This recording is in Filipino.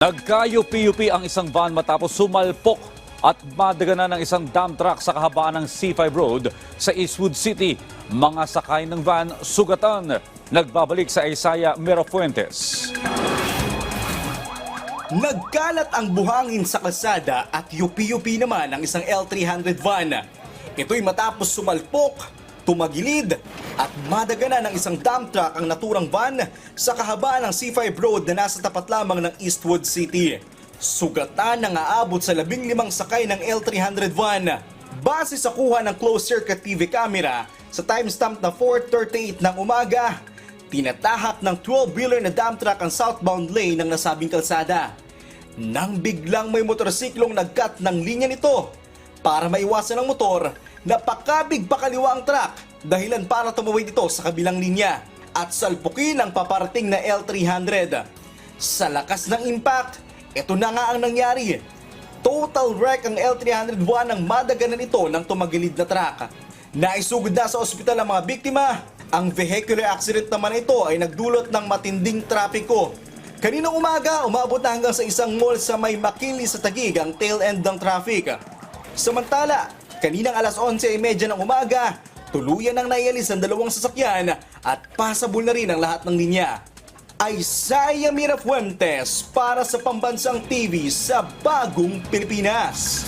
Nagka-UP-UP ang isang van matapos sumalpok at madaganan ng isang dump truck sa kahabaan ng C5 Road sa Eastwood City. Mga sakay ng van sugatan. Nagbabalik sa Isaya Mirafuentes. Nagkalat ang buhangin sa kalsada at yupi-yupi naman ang isang L300 van. Ito'y matapos sumalpok, tumagilid at madaganan ng isang dump truck ang naturang van sa kahabaan ng C5 Road na nasa tapat lamang ng Eastwood City. Sugatan na aabot sa labing limang sakay ng L300 van. Base sa kuha ng closed circuit TV camera sa timestamp na 4.38 ng umaga, Tinatahak ng 12-wheeler na dump truck ang southbound lane ng nasabing kalsada. Nang biglang may motorsiklong nagkat ng linya nito para maiwasan ang motor, napakabig pa kaliwa ang truck dahilan para tumawid ito sa kabilang linya at salpukin ang paparating na L300. Sa lakas ng impact, ito na nga ang nangyari. Total wreck ang L301 ng madaganan ito ng tumagilid na truck. Naisugod na sa ospital ang mga biktima. Ang vehicular accident naman ito ay nagdulot ng matinding trapiko. Kaninang umaga, umabot na hanggang sa isang mall sa may Makili sa Tagig ang tail end ng traffic. Samantala, kaninang alas 11.30 ng umaga, tuluyan ang naialis ang dalawang sasakyan at pasabol na rin ang lahat ng linya. Isaiah Mirafuentes para sa Pambansang TV sa Bagong Pilipinas.